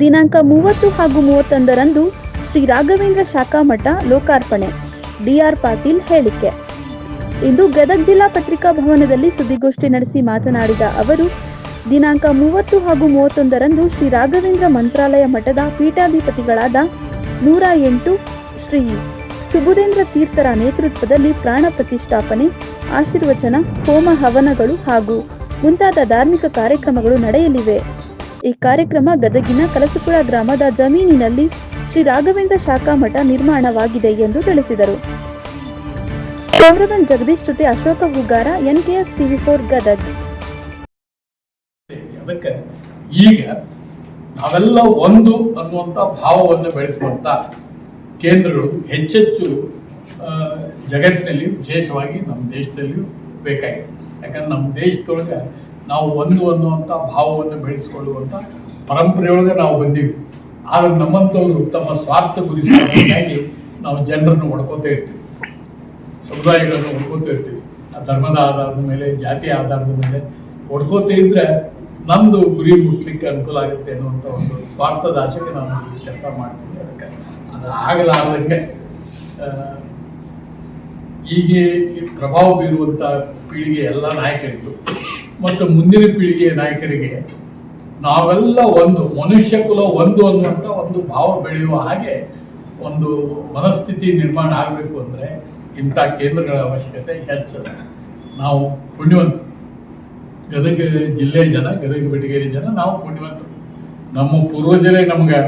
ದಿನಾಂಕ ಮೂವತ್ತು ಹಾಗೂ ಮೂವತ್ತೊಂದರಂದು ಶ್ರೀ ರಾಘವೇಂದ್ರ ಶಾಖಾ ಮಠ ಲೋಕಾರ್ಪಣೆ. ಡಿಆರ್ ಪಾಟೀಲ್ ಹೇಳಿಕೆ. ಇಂದು ಗದಗ ಜಿಲ್ಲಾ ಪತ್ರಿಕಾ ಭವನದಲ್ಲಿ ಸುದ್ದಿಗೋಷ್ಠಿ ನಡೆಸಿ ಮಾತನಾಡಿದ ಅವರು, ದಿನಾಂಕ ಮೂವತ್ತು ಹಾಗೂ ಮೂವತ್ತೊಂದರಂದು ಶ್ರೀ ರಾಘವೇಂದ್ರ ಮಂತ್ರಾಲಯ ಮಠದ ಪೀಠಾಧಿಪತಿಗಳಾದ ನೂರ ಎಂಟು ಶ್ರೀ ಸುಬುಧೇಂದ್ರ ತೀರ್ಥರ ನೇತೃತ್ವದಲ್ಲಿ ಪ್ರಾಣ ಪ್ರತಿಷ್ಠಾಪನೆ, ಆಶೀರ್ವಚನ, ಹೋಮ ಹವನಗಳು ಹಾಗೂ ಮುಂತಾದ ಧಾರ್ಮಿಕ ಕಾರ್ಯಕ್ರಮಗಳು ನಡೆಯಲಿವೆ. ಈ ಕಾರ್ಯಕ್ರಮ ಗದಗಿನ ಕಲಸಪುರ ಗ್ರಾಮದ ಜಮೀನಿನಲ್ಲಿ ಶ್ರೀ ರಾಘವೇಂದ್ರ ಶಾಖಾ ಮಠ ನಿರ್ಮಾಣವಾಗಿದೆ ಎಂದು ತಿಳಿಸಿದರು. ಕ್ಯಾಮರಾಮನ್ ಜಗದೀಶ್ ಜೊತೆ Ashoka Hugara, NKS TV four Gadag. ಈಗ ನಾವೆಲ್ಲ ಒಂದು ಅನ್ನುವಂತ ಭಾವವನ್ನು ಬೆಳೆಸುವಂತ ಕೇಂದ್ರಗಳು ಹೆಚ್ಚೆಚ್ಚು ಜಗತ್ತಿನಲ್ಲಿ ವಿಶೇಷವಾಗಿ ನಮ್ಮ ದೇಶದಲ್ಲಿಯೂ ಬೇಕಾಗಿದೆ. ಯಾಕಂದ್ರೆ ನಮ್ಮ ದೇಶದೊಳಗೆ ನಾವು ಒಂದು ಅನ್ನುವಂಥ ಭಾವವನ್ನು ಬೆಳೆಸಿಕೊಳ್ಳುವಂಥ ಪರಂಪರೆಯೊಳಗೆ ನಾವು ಬಂದೀವಿ. ಆದರೆ ನಮ್ಮಂಥವ್ರು ತಮ್ಮ ಸ್ವಾರ್ಥ ಗುರಿಗಾಗಿ ನಾವು ಜನರನ್ನು ಹೊಡ್ಕೋತಾ ಇರ್ತೀವಿ. ಸಮುದಾಯಗಳನ್ನು ಹೊಡ್ಕೋತಾ ಇರ್ತೀವಿ. ಆ ಧರ್ಮದ ಆಧಾರದ ಮೇಲೆ, ಜಾತಿ ಆಧಾರದ ಮೇಲೆ ಹೊಡ್ಕೋತಾ ಇದ್ದರೆ ನಮ್ದು ಗುರಿ ಮುಟ್ಲಿಕ್ಕೆ ಅನುಕೂಲ ಆಗುತ್ತೆ ಅನ್ನುವಂಥ ಒಂದು ಸ್ವಾರ್ಥದ ಆಶೆಗೆ ನಾವು ಕೆಲಸ ಮಾಡ್ತೀವಿ. ಅದಕ್ಕೆ ಅದು ಆಗಲಾರ್ದಂಗೆ ಹೀಗೆ ಪ್ರಭಾವ ಬೀರುವಂಥ ಪೀಳಿಗೆ ಎಲ್ಲ ನಾಯಕರಿಗೂ ಮತ್ತು ಮುಂದಿನ ಪೀಳಿಗೆಯ ನಾಯಕರಿಗೆ ನಾವೆಲ್ಲ ಒಂದು, ಮನುಷ್ಯ ಕುಲ ಒಂದು ಅನ್ನುವಂಥ ಒಂದು ಭಾವ ಬೆಳೆಯುವ ಹಾಗೆ ಒಂದು ಮನಸ್ಥಿತಿ ನಿರ್ಮಾಣ ಆಗಬೇಕು ಅಂದರೆ ಇಂಥ ಕೇಂದ್ರಗಳ ಅವಶ್ಯಕತೆ ಹೆಚ್ಚು. ನಾವು ಪುಣ್ಯವಂತ, ಗದಗ ಜಿಲ್ಲೆ ಜನ, ಗದಗ ಬೆಟಗೇರಿ ಜನ, ನಾವು ಪುಣ್ಯವಂತರು ನಮ್ಮ ಪೂರ್ವಜರೇ ನಮ್ಗೆ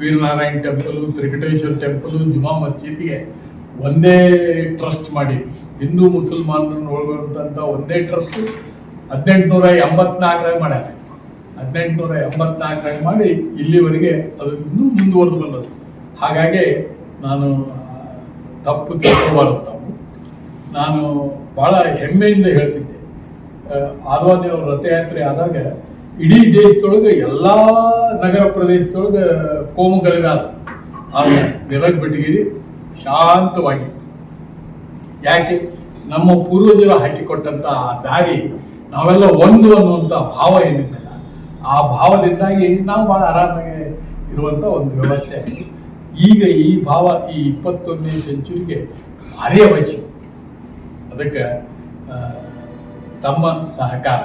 ವೀರನಾರಾಯಣ ಟೆಂಪಲು, ತ್ರಿಕಟೇಶ್ವರ ಟೆಂಪಲು, ಜುಮಾ ಮಸ್ಜಿದ್ಗೆ ಒಂದೇ ಟ್ರಸ್ಟ್ ಮಾಡಿ, ಹಿಂದೂ ಮುಸಲ್ಮಾನರನ್ನು ಒಳಗೊಂಡಂಥ ಒಂದೇ ಟ್ರಸ್ಟ್ ಹದಿನೆಂಟುನೂರ ಎಂಬತ್ನಾಲ್ಕರಾಗ ಮಾಡ್ಯಾರ. ಹದಿನೆಂಟುನೂರ ಎಂಬತ್ನಾಲ್ಕರಾಗ ಮಾಡಿ ಇಲ್ಲಿವರೆಗೆ ಅದು ಇನ್ನೂ ಮುಂದುವರೆದು ಬಂದದ್ದು. ಹಾಗಾಗಿ ನಾನು ತಪ್ಪು ತಿಳ್ಕೋಬಾರದು ನಾನು ಬಹಳ ಹೆಮ್ಮೆಯಿಂದ ಹೇಳ್ತಿದ್ದೆ. ಆದ್ವಾದೇವ್ರ ರಥಯಾತ್ರೆ ಆದಾಗ ಇಡೀ ದೇಶದೊಳಗೆ ಎಲ್ಲ ನಗರ ಪ್ರದೇಶದೊಳಗೆ ಕೋಮು ಗಲಭೆ ಆಯ್ತು ಆಗ ಗದಗ ಬೆಟಗಿರಿ ಶಾಂತವಾಗಿತ್ತು. ಯಾಕೆ? ನಮ್ಮ ಪೂರ್ವಜರು ಹಾಕಿಕೊಟ್ಟಂತ ಆ ದಾರಿ ನಾವೆಲ್ಲ ಒಂದು ಅನ್ನುವಂಥ ಭಾವ ಏನಿದೆ ಆ ಭಾವದಿಂದಾಗಿ ನಾವು ಬಹಳ ಆರಾಮಾಗಿ ಇರುವಂತ ಒಂದು ವ್ಯವಸ್ಥೆ. ಈಗ ಈ ಭಾವ ಈ ಇಪ್ಪತ್ತೊಂದನೇ ಸೆಂಚುರಿಗೆ ಭಾರಿ ಅದಕ್ಕೆ ತಮ್ಮ ಸಹಕಾರ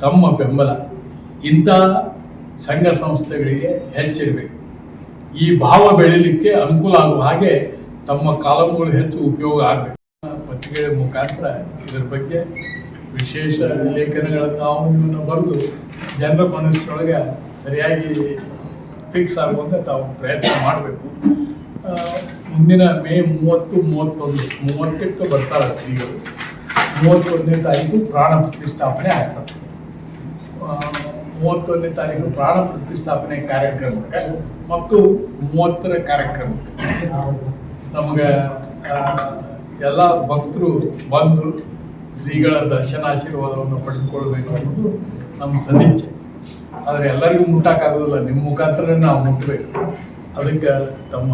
ತಮ್ಮ ಬೆಂಬಲ ಇಂಥ ಸಂಘ ಸಂಸ್ಥೆಗಳಿಗೆ ಹೆಚ್ಚಿರಬೇಕು. ಈ ಭಾವ ಬೆಳೀಲಿಕ್ಕೆ ಅನುಕೂಲ ಆಗುವ ಹಾಗೆ ತಮ್ಮ ಕಾಲಂಗಳು ಹೆಚ್ಚು ಉಪಯೋಗ ಆಗಬೇಕು. ಪತ್ರಿಕೆಗಳ ಮುಖಾಂತರ ಇದರ ಬಗ್ಗೆ ವಿಶೇಷ ಲೇಖನಗಳನ್ನು ನಾವು ಇವನ್ನ ಬರೆದು ಜನರ ಮನಸ್ಸಿನೊಳಗೆ ಸರಿಯಾಗಿ ಫಿಕ್ಸ್ ಆಗುವಂತೆ ತಾವು ಪ್ರಯತ್ನ ಮಾಡಬೇಕು. ಮುಂದಿನ ಮೇ ಮೂವತ್ತು, ಮೂವತ್ತೊಂದು, ಮೂವತ್ತಕ್ಕೆ ಬರ್ತಾರೆ ಶ್ರೀಗಳು. ಮೂವತ್ತೊಂದನೇ ತಾರೀಕು ಪ್ರಾಣ ಪ್ರತಿಷ್ಠಾಪನೆ ಆಗ್ತದೆ. ಮೂವತ್ತೊಂದನೇ ತಾರೀಕು ಪ್ರಾಣ ಪ್ರತಿಷ್ಠಾಪನೆ ಕಾರ್ಯಕ್ರಮಕ್ಕೆ, ಮತ್ತು ಮೂವತ್ತರ ಕಾರ್ಯಕ್ರಮಕ್ಕೆ. ನಮಗೆ ಎಲ್ಲ ಭಕ್ತರು ಬಂದು ಶ್ರೀಗಳ ದರ್ಶನ ಆಶೀರ್ವಾದವನ್ನು ಪಡೆದುಕೊಳ್ಬೇಕು ಅನ್ನೋದು ನಮ್ಮ ಸದಿಚ್ಛೆ ಆದರೆ ಎಲ್ಲರಿಗೂ ಮುಟ್ಟಕ್ಕಾಗೋದಿಲ್ಲ ನಿಮ್ಮ ಮುಖಾಂತರ ನಾವು ಮುಟ್ಟಬೇಕು ಅದಕ್ಕೆ ತಮ್ಮ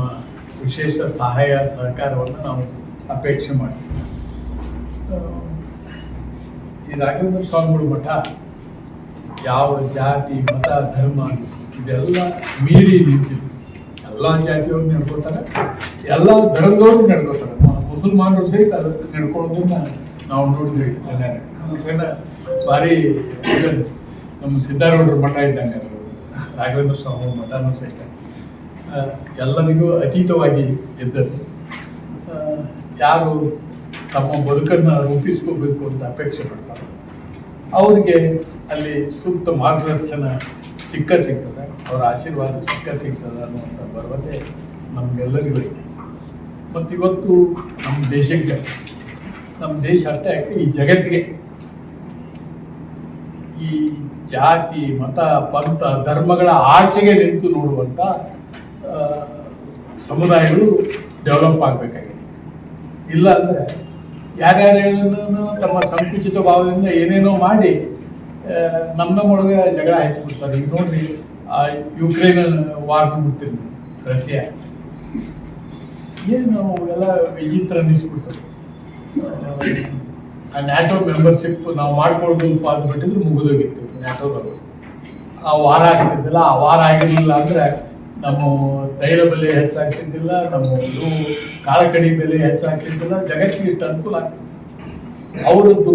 ವಿಶೇಷ ಸಹಾಯ, ಸಹಕಾರವನ್ನು ನಾವು ಅಪೇಕ್ಷೆ ಮಾಡ್ತೀವಿ. ಈ ರಾಘವೇಂದ್ರ ಸ್ವಾಮಿಗಳು ಮಠ ಯಾವ ಜಾತಿ, ಮತ, ಧರ್ಮ ಇದೆಲ್ಲ ಮೀರಿ ನಿಂತಿದೆ ಎಲ್ಲ ಜಾತಿಯವ್ರು ನಡ್ಕೋತಾರೆ ಎಲ್ಲ ಧರ್ಮದವ್ರು ನಡ್ಕೋತಾರೆ ಮುಸಲ್ಮಾನರು ಸಹಿತ ಅದಕ್ಕೆ ನಡ್ಕೊಳ್ಳೋದನ್ನ ನಾವು ನೋಡಿದ್ವಿ. ಅದಕ್ಕೆಲ್ಲ ಭಾರಿ ನಮ್ಮ ಸಿದ್ಧಾರೂಢರ ಮಠ ಇದ್ದಂಗೆ ರಾಘವೇಂದ್ರ ಸ್ವಾಮಿ ಮಠನೂ ಸಹಿತ. ಎಲ್ಲರಿಗೂ ಅತೀತವಾಗಿ ಇದ್ದದ್ದು. ಯಾರು ತಮ್ಮ ಬದುಕನ್ನು ರೂಪಿಸ್ಕೋಬೇಕು ಅಂತ ಅಪೇಕ್ಷೆ ಪಡ್ತಾರೆ. ಅವರಿಗೆ ಅಲ್ಲಿ ಸೂಕ್ತ ಮಾರ್ಗದರ್ಶನ ಸಿಕ್ಕ ಸಿಗ್ತದೆ. ಅವರ ಆಶೀರ್ವಾದ ಸಿಕ್ಕ ಸಿಗ್ತದೆ ಅನ್ನುವಂಥ ಭರವಸೆ ನಮಗೆಲ್ಲರಿಗೂ ಇದೆ. ಮತ್ತು ಇವತ್ತು ನಮ್ಮ ದೇಶಕ್ಕೆ ನಮ್ಮ ದೇಶ ಅಷ್ಟೇ ಈ ಜಗತ್ತಿಗೆ ಈ ಜಾತಿ, ಮತ, ಪಂಥ, ಧರ್ಮಗಳ ಆಚೆಗೆ ನಿಂತು ನೋಡುವಂಥ ಸಮುದಾಯಗಳು ಡೆವಲಪ್ ಆಗಬೇಕಾಗಿದೆ. ಇಲ್ಲ ಅಂದರೆ ಯಾರ್ಯಾರೇನೋ ತಮ್ಮ ಸಂಕುಚಿತ ಭಾವದಿಂದ ಏನೇನೋ ಮಾಡಿ ನಮ್ಮ ನಮ್ಮೊಳಗೆ ಜಗಳ ಹೆಚ್ಚಿಸ್ತಾರೆ ಈಗ ನೋಡ್ರಿ, ಆ ಯುಕ್ರೇನ್ ವಾರ್ ಬಿಡ್ತೀನಿ ರಷ್ಯಾ ಏನು ಎಲ್ಲ ವಿಚಿತ್ರ ಅನ್ನಿಸ್ಬಿಡ್ತಾರೆ ಆ ನ್ಯಾಟೋ ಮೆಂಬರ್ಶಿಪ್ ನಾವು ಮಾಡ್ಕೊಳ್ಳೋದು ಅಂತ ಬಿಟ್ಟಿದ್ರೆ ಮುಗಿದೋಗಿತ್ತು ನ್ಯಾಟೋದವರು ಆ ವಾರ ಆಗ್ತಿದ್ದಿಲ್ಲ, ಆ ವಾರ ಆಗಿರಲಿಲ್ಲ ಅಂದ್ರೆ ನಮ್ಮ ತೈಲ ಬೆಲೆ ಹೆಚ್ಚಾಗ್ತಿದ್ದಿಲ್ಲ ನಮ್ಮ ಕಾಳಕಡಿ ಬೆಲೆ ಹೆಚ್ಚಾಗ್ತಿದ್ದಿಲ್ಲ ಜಗತ್ತಿಗೆ ಅನುಕೂಲ ಆಗ್ತದೆ ಅವರದ್ದು